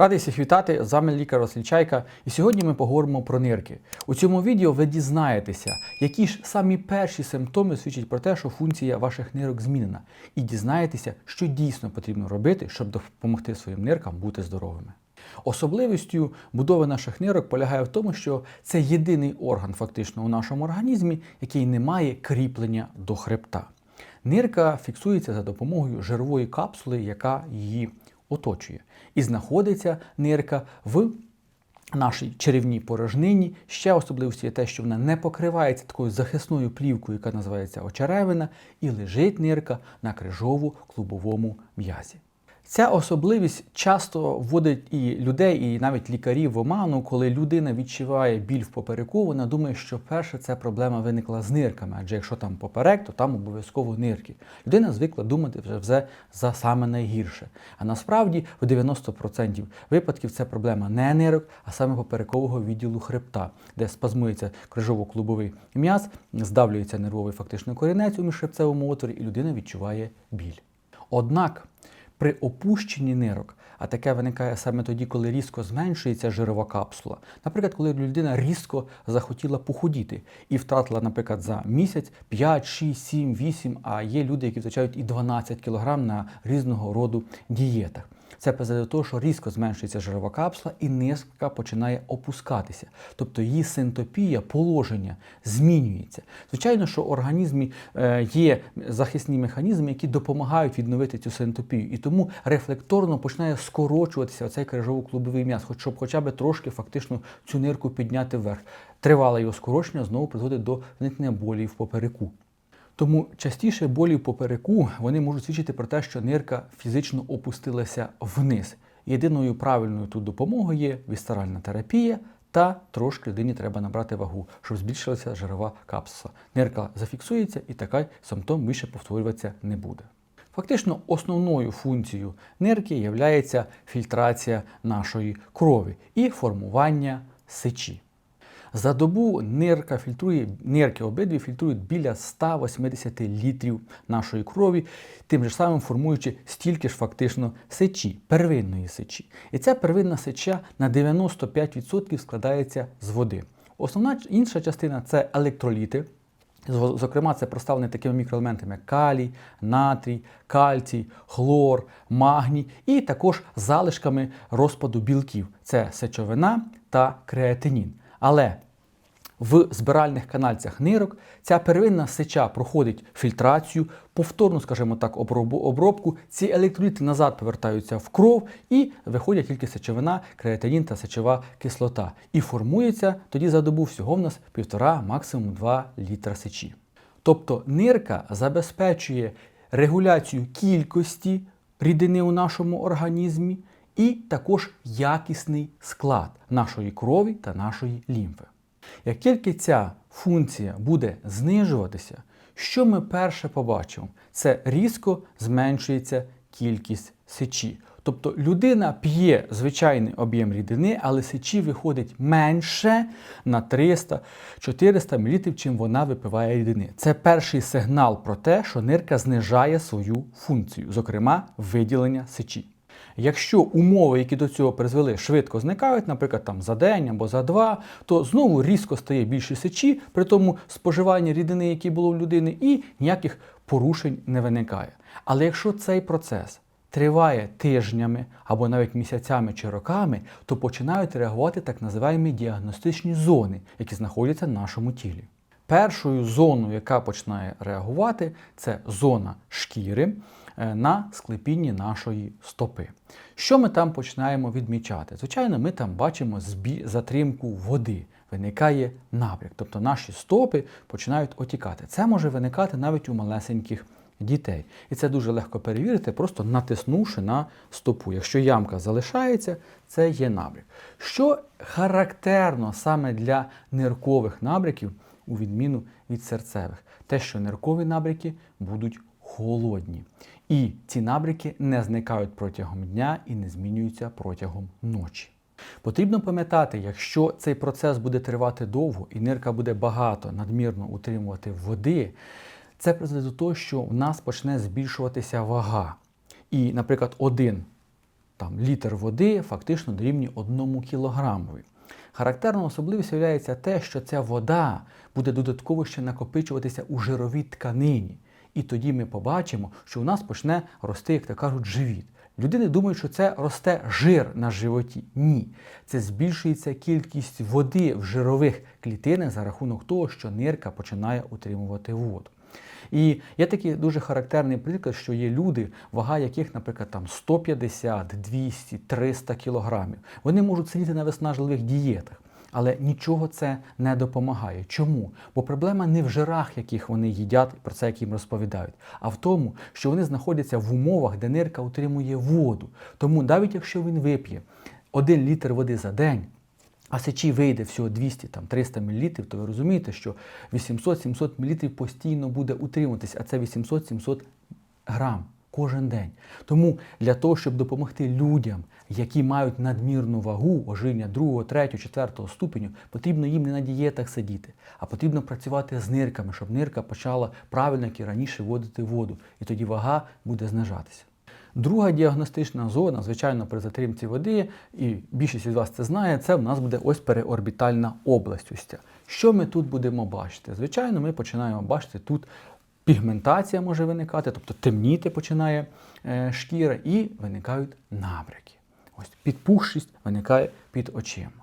Радий всіх вітати, з вами лікар Василь Чайка, і сьогодні ми поговоримо про нирки. У цьому відео ви дізнаєтеся, які ж самі перші симптоми свідчать про те, що функція ваших нирок змінена, і дізнаєтеся, що дійсно потрібно робити, щоб допомогти своїм ниркам бути здоровими. Особливістю будови наших нирок полягає в тому, що це єдиний орган фактично у нашому організмі, який не має кріплення до хребта. Нирка фіксується за допомогою жирової капсули, яка її оточує. І знаходиться нирка в нашій черевній порожнині. Ще особливості є те, що вона не покривається такою захисною плівкою, яка називається очеревина, і лежить нирка на крижово-клубовому м'язі. Ця особливість часто вводить і людей, і навіть лікарів в оману, коли людина відчуває біль в попереку, вона думає, що перше це проблема виникла з нирками, адже якщо там поперек, то там обов'язково нирки. Людина звикла думати вже за саме найгірше. А насправді в 90% випадків це проблема не нирок, а саме поперекового відділу хребта, де спазмується крижово-клубовий м'яз, здавлюється нервовий фактично корінець у міжхребцевому отворі, і людина відчуває біль. Однак при опущенні нирок, а таке виникає саме тоді, коли різко зменшується жирова капсула. Наприклад, коли людина різко захотіла похудіти і втратила, наприклад, за місяць 5, 6, 7, 8, а є люди, які втрачають і 12 кг на різного роду дієтах. Це призведе до того, що різко зменшується жирова капсула і нирка починає опускатися. Тобто її синтопія, положення змінюється. Звичайно, що в організмі е, є захисні механізми, які допомагають відновити цю синтопію. І тому рефлекторно починає скорочуватися оцей крижово-клубовий м'яз, щоб хоча б трошки фактично цю нирку підняти вверх. Тривале його скорочення знову призводить до виникнення болі в попереку. Тому частіше болі попереку вони можуть свідчити про те, що нирка фізично опустилася вниз. Єдиною правильною тут допомогою є вістеральна терапія та трошки людині треба набрати вагу, щоб збільшилася жирова капсула. Нирка зафіксується і такий симптом більше повторюватися не буде. Фактично, основною функцією нирки є фільтрація нашої крові і формування сечі. За добу нирка фільтрує, нирки обидві фільтрують біля 180 літрів нашої крові, тим же самим формуючи стільки ж фактично сечі, первинної сечі. І ця первинна сеча на 95% складається з води. Основна інша частина це електроліти. Зокрема, це представлені такими мікроелементами, як калій, натрій, кальцій, хлор, магній і також залишками розпаду білків це сечовина та креатинін. Але в збиральних канальцях нирок ця первинна сеча проходить фільтрацію, повторну, скажімо так, обробку. Ці електроліти назад повертаються в кров і виходять тільки сечовина, креатинін та сечова кислота. І формується тоді за добу всього в нас півтора, максимум 2 літра сечі. Тобто нирка забезпечує регуляцію кількості рідини у нашому організмі і також якісний склад нашої крові та нашої лімфи. Як тільки ця функція буде знижуватися, що ми перше побачимо? Це різко зменшується кількість сечі. Тобто людина п'є звичайний об'єм рідини, але сечі виходить менше на 300-400 мл, чим вона випиває рідини. Це перший сигнал про те, що нирка знижає свою функцію, зокрема виділення сечі. Якщо умови, які до цього призвели, швидко зникають, наприклад, там за день або за два, то знову різко стає більше сечі, при тому споживання рідини, які було в людини, і ніяких порушень не виникає. Але якщо цей процес триває тижнями або навіть місяцями чи роками, то починають реагувати так називаємо діагностичні зони, які знаходяться в нашому тілі. Першою зоною, яка починає реагувати, це зона шкіри. Е, на склепінні нашої стопи. Що ми там починаємо відмічати? Звичайно, ми там бачимо затримку води, виникає набряк, тобто наші стопи починають отікати. Це може виникати навіть у малесеньких дітей. І це дуже легко перевірити, просто натиснувши на стопу. Якщо ямка залишається, це є набряк. Що характерно саме для ниркових набряків, у відміну від серцевих, те, що ниркові набряки будуть холодні. І ці набряки не зникають протягом дня і не змінюються протягом ночі. Потрібно пам'ятати, якщо цей процес буде тривати довго і нирка буде багато надмірно утримувати води, це призведе до того, що в нас почне збільшуватися вага. І, наприклад, один там, літр води фактично дорівнює 1 кілограмові. Характерною особливістю є те, що ця вода буде додатково ще накопичуватися у жировій тканині. І тоді ми побачимо, що у нас почне рости, як то кажуть, живіт. Людини думають, що це росте жир на животі. Ні. Це збільшується кількість води в жирових клітинах за рахунок того, що нирка починає утримувати воду. І є такий дуже характерний приклад, що є люди, вага яких, наприклад, там 150, 200, 300 кілограмів. Вони можуть сидіти на виснажливих дієтах. Але нічого це не допомагає. Чому? Бо проблема не в жирах, яких вони їдять, про це як їм розповідають, а в тому, що вони знаходяться в умовах, де нирка утримує воду. Тому навіть якщо він вип'є один літр води за день, а сечі вийде всього 200-300 мл, то ви розумієте, що 800-700 мл постійно буде утримуватись, а це 800-700 грам кожен день. Тому для того, щоб допомогти людям, які мають надмірну вагу, ожирення 2, 3, 4 ступеню, потрібно їм не на дієтах сидіти, а потрібно працювати з нирками, щоб нирка почала правильно, як і раніше, вводити воду. І тоді вага буде знижатися. Друга діагностична зона, звичайно, при затримці води, і більшість із вас це знає, це в нас буде ось переорбітальна область. Ось ця. Що ми тут будемо бачити? Звичайно, ми починаємо бачити тут пігментація може виникати, тобто темніти починає е, шкіра, і виникають набряки. Ось підпухшість виникає під очима.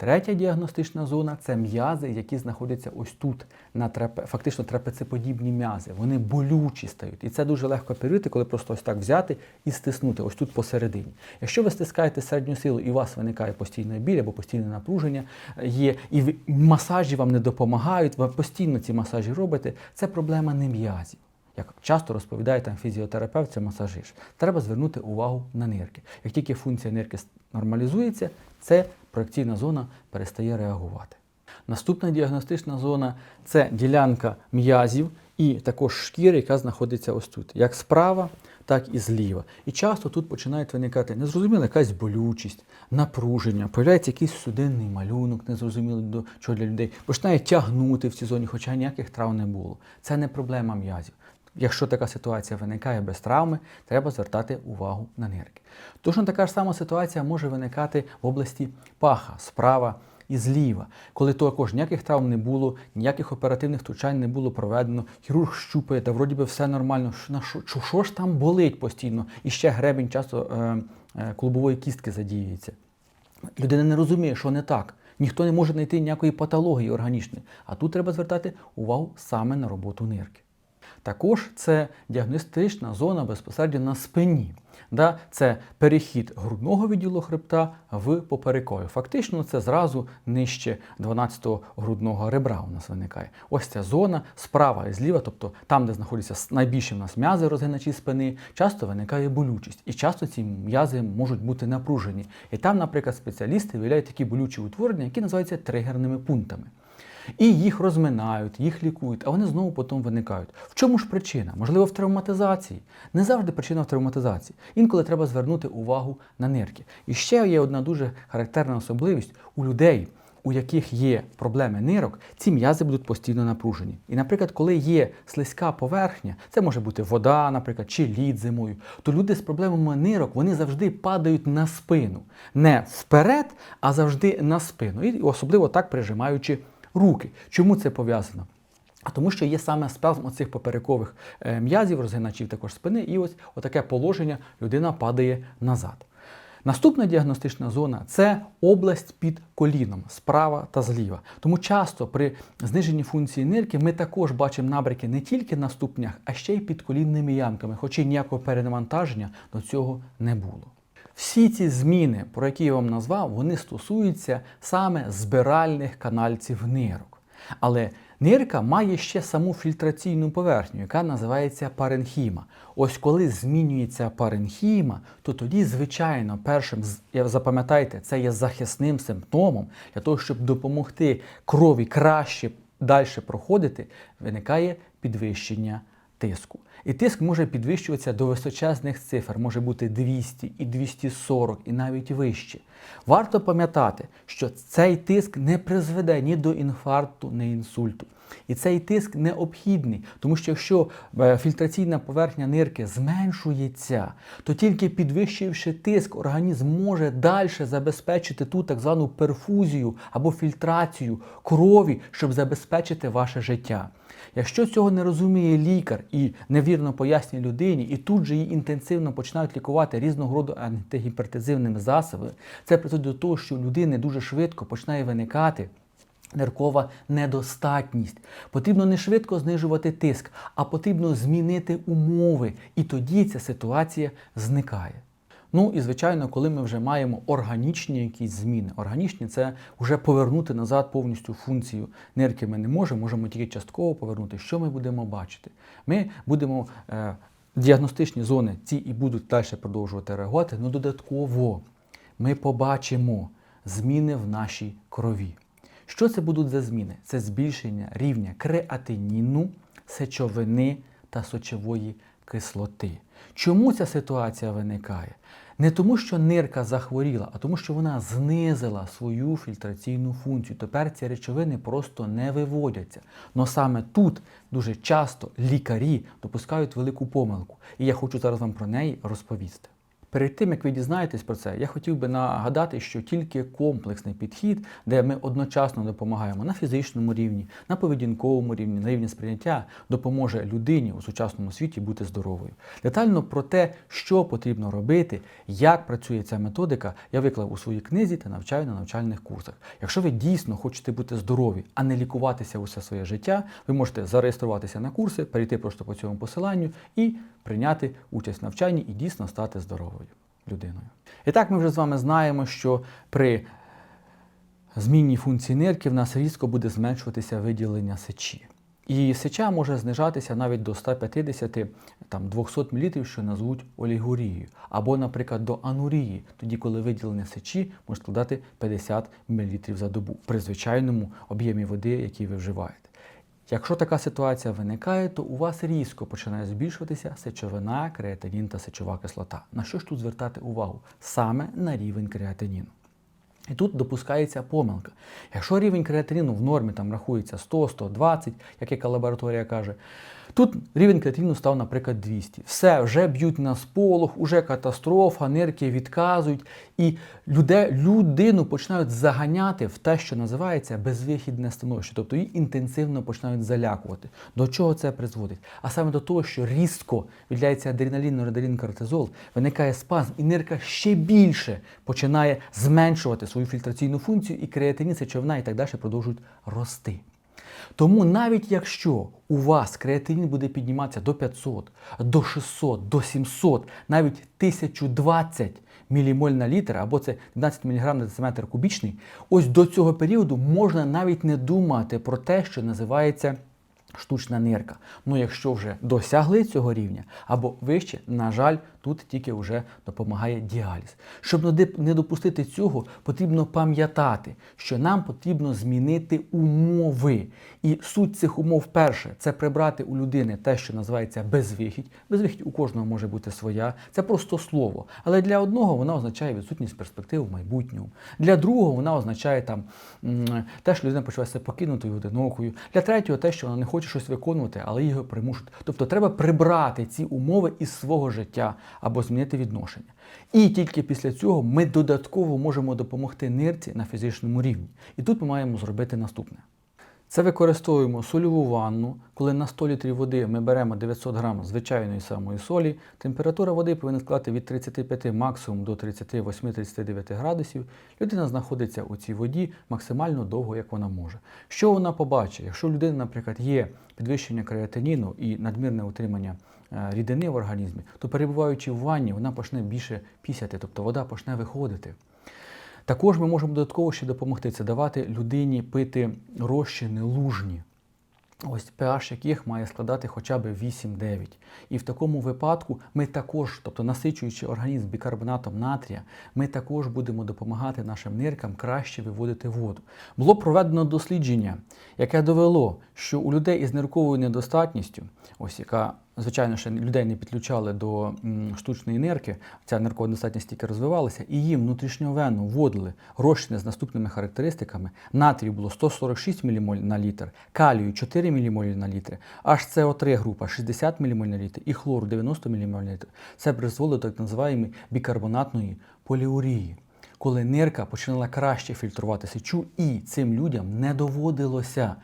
Третя діагностична зона це м'язи, які знаходяться ось тут, на трапе, фактично трапецеподібні м'язи. Вони болючі стають. І це дуже легко перевірити, коли просто ось так взяти і стиснути, ось тут посередині. Якщо ви стискаєте середню силу і у вас виникає постійна біль або постійне напруження є, і масажі вам не допомагають, ви постійно ці масажі робите, це проблема не м'язів. Як часто розповідає там фізіотерапевт, це масажист, треба звернути увагу на нирки. Як тільки функція нирки нормалізується, це проекційна зона перестає реагувати. Наступна діагностична зона це ділянка м'язів і також шкіри, яка знаходиться ось тут, як справа, так і зліва. І часто тут починають виникати незрозуміла якась болючість, напруження, появляється якийсь судинний малюнок, незрозуміло до чого для людей, починає тягнути в цій зоні, хоча ніяких травм не було. Це не проблема м'язів. Якщо така ситуація виникає без травми, треба звертати увагу на нирки. Точно така ж сама ситуація може виникати в області паха, справа і зліва, коли також ніяких травм не було, ніяких оперативних втручань не було проведено, хірург щупає, та вроді би все нормально. Що, що, ж там болить постійно? І ще гребінь часто е, е, клубової кістки задіюється. Людина не розуміє, що не так. Ніхто не може знайти ніякої патології органічної. А тут треба звертати увагу саме на роботу нирки. Також це діагностична зона безпосередньо на спині. Да? Це перехід грудного відділу хребта в поперековий. Фактично, це зразу нижче 12-го грудного ребра у нас виникає. Ось ця зона справа і зліва, тобто там, де знаходяться найбільші в нас м'язи розгиначі спини, часто виникає болючість. І часто ці м'язи можуть бути напружені. І там, наприклад, спеціалісти виявляють такі болючі утворення, які називаються тригерними пунктами. І їх розминають, їх лікують, а вони знову потім виникають. В чому ж причина? Можливо, в травматизації. Не завжди причина в травматизації. Інколи треба звернути увагу на нирки. І ще є одна дуже характерна особливість у людей. У яких є проблеми нирок, ці м'язи будуть постійно напружені. І, наприклад, коли є слизька поверхня, це може бути вода, наприклад, чи лід зимою, то люди з проблемами нирок вони завжди падають на спину. Не вперед, а завжди на спину. І особливо так прижимаючи руки. Чому це пов'язано? А тому, що є саме спазм оцих поперекових е, м'язів, розгиначів також спини, і ось отаке положення людина падає назад. Наступна діагностична зона це область під коліном справа та зліва. Тому часто при зниженні функції нирки ми також бачимо набряки не тільки на ступнях, а ще й під колінними ямками, хоча ніякого перенавантаження до цього не було. Всі ці зміни, про які я вам назвав, вони стосуються саме збиральних канальців нирок. Але нирка має ще саму фільтраційну поверхню, яка називається паренхіма. Ось коли змінюється паренхіма, то тоді, звичайно, першим, запам'ятайте, це є захисним симптомом для того, щоб допомогти крові краще далі проходити, виникає підвищення тиску. І тиск може підвищуватися до височезних цифр, може бути 200 і 240, і навіть вище. Варто пам'ятати, що цей тиск не призведе ні до інфаркту, ні інсульту. І цей тиск необхідний, тому що якщо е, фільтраційна поверхня нирки зменшується, то тільки підвищивши тиск, організм може далі забезпечити ту так звану перфузію або фільтрацію крові, щоб забезпечити ваше життя. Якщо цього не розуміє лікар і невірно пояснює людині, і тут же її інтенсивно починають лікувати різного роду антигіпертизивними засобами, це призводить до того, що у людини дуже швидко починає виникати. Ниркова недостатність. Потрібно не швидко знижувати тиск, а потрібно змінити умови. І тоді ця ситуація зникає. Ну і звичайно, коли ми вже маємо органічні якісь зміни. Органічні це вже повернути назад повністю функцію нирки ми не можемо, можемо тільки частково повернути. Що ми будемо бачити? Ми будемо е, діагностичні зони ці і будуть далі продовжувати реагувати, але додатково ми побачимо зміни в нашій крові. Що це будуть за зміни? Це збільшення рівня креатиніну, сечовини та сочової кислоти. Чому ця ситуація виникає? Не тому, що нирка захворіла, а тому, що вона знизила свою фільтраційну функцію. Тепер ці речовини просто не виводяться. Но саме тут дуже часто лікарі допускають велику помилку. І я хочу зараз вам про неї розповісти. Перед тим як ви дізнаєтесь про це, я хотів би нагадати, що тільки комплексний підхід, де ми одночасно допомагаємо на фізичному рівні, на поведінковому рівні, на рівні сприйняття, допоможе людині у сучасному світі бути здоровою. Детально про те, що потрібно робити, як працює ця методика, я виклав у своїй книзі та навчаю на навчальних курсах. Якщо ви дійсно хочете бути здорові, а не лікуватися усе своє життя, ви можете зареєструватися на курси, перейти просто по цьому посиланню і прийняти участь в навчанні і дійсно стати здоровою людиною. І так ми вже з вами знаємо, що при змінній функції нирки в нас різко буде зменшуватися виділення сечі. І сеча може знижатися навіть до 150 там, 200 мл, що назвуть олігурією, або, наприклад, до анурії, тоді, коли виділення сечі може складати 50 мл за добу при звичайному об'ємі води, який ви вживаєте. Якщо така ситуація виникає, то у вас різко починає збільшуватися сечовина, креатинін та сечова кислота. На що ж тут звертати увагу? Саме на рівень креатиніну. І тут допускається помилка. Якщо рівень креатиніну в нормі там рахується 100-120, як яка лабораторія каже, тут рівень креатиніну став, наприклад, 200. Все, вже б'ють на сполох, уже катастрофа, нирки відказують, і люди, людину починають заганяти в те, що називається безвихідне становище, тобто її інтенсивно починають залякувати. До чого це призводить? А саме до того, що різко виділяється адреналін, норадреналін, кортизол, виникає спазм, і нирка ще більше починає зменшувати свою фільтраційну функцію, і креатинін, сечовина і так далі продовжують рости. Тому навіть якщо у вас креатинін буде підніматися до 500, до 600, до 700, навіть 1020 мілімоль на літр, або це 12 мг на дециметр кубічний, ось до цього періоду можна навіть не думати про те, що називається штучна нирка. Ну якщо вже досягли цього рівня або вище, на жаль, тут тільки вже допомагає діаліз. Щоб не допустити цього, потрібно пам'ятати, що нам потрібно змінити умови. І суть цих умов перше це прибрати у людини те, що називається безвихідь. Безвихідь у кожного може бути своя, це просто слово. Але для одного вона означає відсутність перспектив в майбутньому. Для другого вона означає там те, що людина почуває себе покинутою одинокою. Для третього те, що вона не хоче щось виконувати, але його примушують. Тобто треба прибрати ці умови із свого життя або змінити відношення. І тільки після цього ми додатково можемо допомогти нирці на фізичному рівні. І тут ми маємо зробити наступне. Це використовуємо сольову ванну, коли на 100 літрів води ми беремо 900 грам звичайної самої солі. Температура води повинна складати від 35 максимум до 38-39 градусів. Людина знаходиться у цій воді максимально довго, як вона може. Що вона побачить? Якщо у людини, наприклад, є підвищення креатиніну і надмірне утримання е, рідини в організмі, то перебуваючи в ванні, вона почне більше пісяти, тобто вода почне виходити. Також ми можемо додатково ще допомогти це давати людині пити розчини лужні. Ось pH яких має складати хоча б 8-9. І в такому випадку ми також, тобто насичуючи організм бікарбонатом натрія, ми також будемо допомагати нашим ниркам краще виводити воду. Було проведено дослідження, яке довело, що у людей із нирковою недостатністю, ось яка звичайно, ще людей не підключали до штучної нирки, ця ниркова недостатність тільки розвивалася, і їм внутрішньовенно вводили розчини з наступними характеристиками. Натрію було 146 мілімоль на літр, калію 4 мілімолі на літр, HCO3 група 60 мілімоль на літр і хлору 90 мілімоль на літр. Це призвело до так називаємої бікарбонатної поліурії коли нирка починала краще фільтрувати сечу, і цим людям не доводилося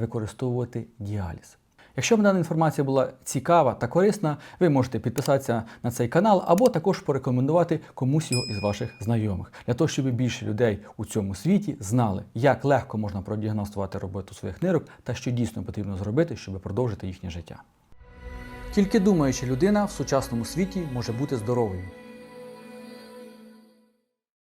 використовувати діаліз. Якщо вам дана інформація була цікава та корисна, ви можете підписатися на цей канал або також порекомендувати комусь його із ваших знайомих, для того, щоб більше людей у цьому світі знали, як легко можна продіагностувати роботу своїх нирок та що дійсно потрібно зробити, щоб продовжити їхнє життя. Тільки думаюча людина в сучасному світі може бути здоровою.